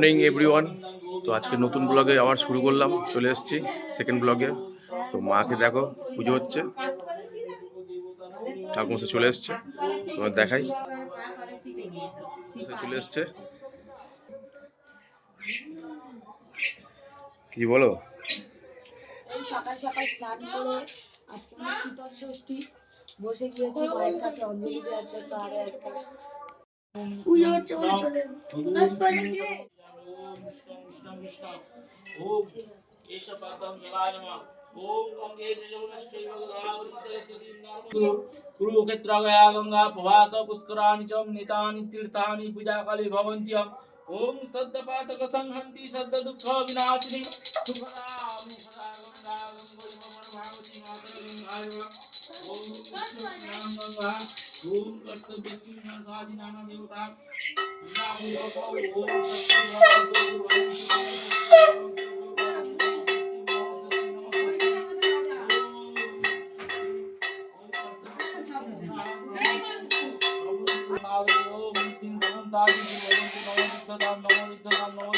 Morning everyone তো আজকে নতুন ব্লগে আবার শুরু করলাম চলে এসেছি সেকেন্ড ব্লগে তো মাকে দেখো পুজো হচ্ছে। ঠাকুমশা চলে এসছে। তোমার দেখাই। চলে এসছে। কি বলো? সকাল সকাল স্নান করে আজকে শীতল ষষ্ঠী বসে গিয়েছি মায়ের কাছে অঞ্জলি দেওয়ার জন্য আরও একটা। পুজো হচ্ছে বলে विष्णु विष्णु विष्णु ओम एष पादम जलाय ओम गंगे जलमश्चैव गोदावरी सरस्वती नर्मदे कुरुक्षेत्रगया गंगा प्रवास पुष्कराणि च नितानि तीर्थानि पूजाकले भवन्ति ओम सद्दपातक संहन्ति सद्द दुःख विनाशिनि सुखदां मुखदा गंगा गंगो मम भावति मातरं ओम नाम गंगा ओम कर्तव्य सिंह साधि नाम देवता ओम নমঃ শিবায় নমঃ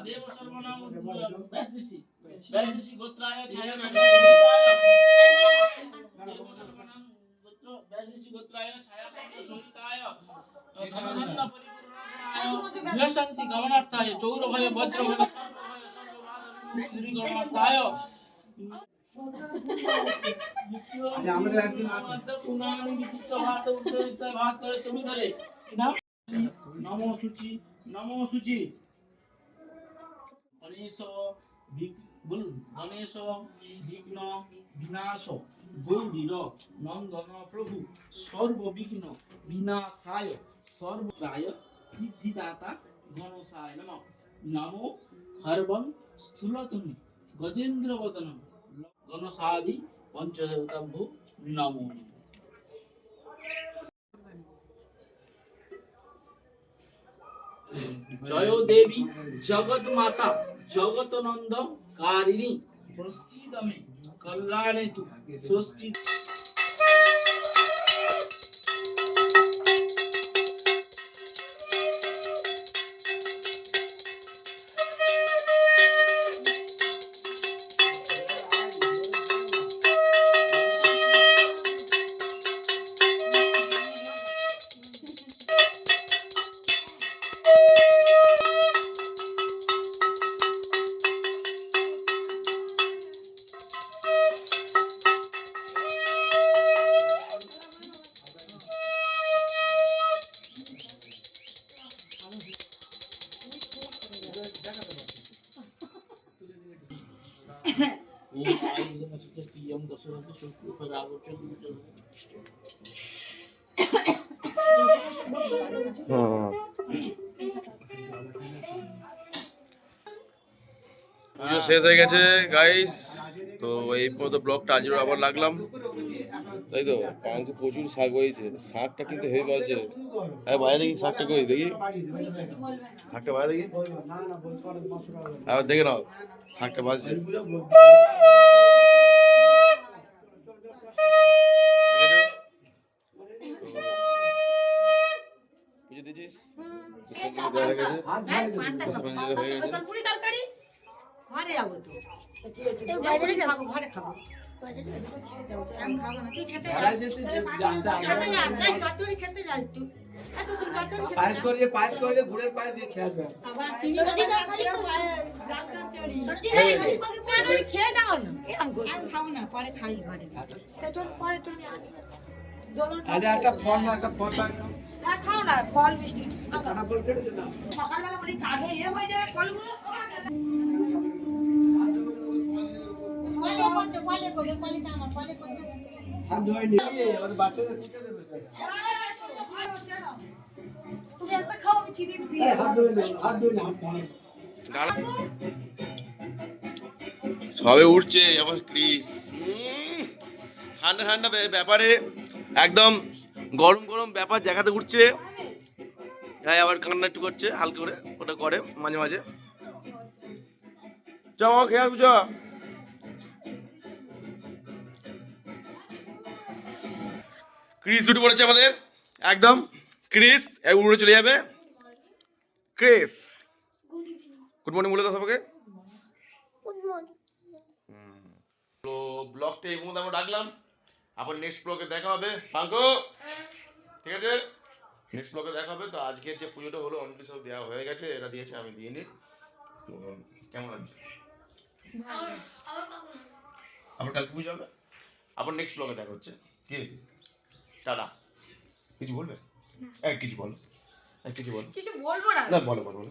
देव सर्वनाम वैश्विषि वैश्विषि गोत्राय छाया देव सर्वनाम गोत्र वैश्विषि गोत्राय छाया संहिताय धनधन्न परिपूर्णाय यशन्ति गमनार्थाय चौरभय वज्रभय सर्वभय सर्वभाव दूरीकरणार्थाय নাম সূচি নমো সূচি গণেশ বলুন, গণেশ বিঘ্ন বিনাশ, গৌরীর নন্দন প্রভু, সর্ববিঘ্ন বিনাশায়, সর্বরায় সিদ্ধিদাতা গণসায় নম। নমো, হরবং স্থূলতনু গজেন্দ্র গণসাদি পঞ্চদেবতাভ্যু নমঃ। জয় দেবী জগৎ মাতা জগত নন্দ কারিণী প্রস্থিতমে কল্যাণে তু ষষ্ঠী শুক্র পদাবচ পুজো শেষ হয়ে গেছে গাইস তো এই পর্যন্ত ব্লগটা আজও আবার লাগলাম। তাই তো পাঙ্কে প্রচুর শাক হয়েছে। শাকটা কিন্তু হেভি বাজছে হ্যাঁ বাইরে দেখি শাকটা কই, দেখি। শাকটা বাইরে দেখি। আর দেখে নাও, শাকটা বাজছে। ঘরে যাব তো। ঘরে খাব ঘরে খাব। আমি না। খেতে যা। খেতে যা। যাই চচ্চড়ি খেতে যা একটু। এত তুই পায়েস করিয়ে পায়েস করিয়ে গুড়ের পায়েস দিয়ে খেয়ে আসবে আবার চিনি বাদাম ডাল খেয়ে দাও না এরকম খাব। না পরে খাই ঘরে। চল, পরে তুমি আসবে। একটা ফল না একটা ফল না। হ্যাঁ, খাও না ফল মিষ্টি। কাটা ফল কেটে দে না সকালবেলা বলি কাজে ইয়ে হয়ে যাবে ফলগুলো। হাত ওর বাচ্চাদের দেবে তুমি একটা খাও আমি চিনি দিয়ে হাত হাত হাত ভালো সবে উঠছে আমার ক্রিস। ঠান্ডা ঠান্ডা ব্যাপারে একদম গরম গরম ব্যাপার দেখাতে উঠছে তাই আবার কান্না একটু করছে হালকা করে ওটা করে মাঝে মাঝে। মামা খেয়ে আসব চ ক্রিস উঠে পড়েছে আমাদের। একদম। ক্রিস উড়ে চলে যাবে। ক্রিস। গুড মর্নিং বলে দাও সবাইকে। তো ব্লগটা এই পর্যন্ত আমরা রাখলাম আবার নেক্সট ব্লগে দেখা হবে। পাঙ্কো ঠিক আছে? নেক্সট ব্লগে দেখা হবে। তো আজকের যে পুজোটা হলো অলরেডি সব দেওয়া হয়ে গেছে। এটা দিয়েছে আমি দিয়ে নি। তো কেমন লাগছে? আবার কালকে পুজো হবে? আবার নেক্সট ব্লগে দেখা হচ্ছে। কি? টাটা। কিছু বলবে? এক কিছু বলো। এক কিছু বলো। কিছু বলব না। বলো বলো বলো।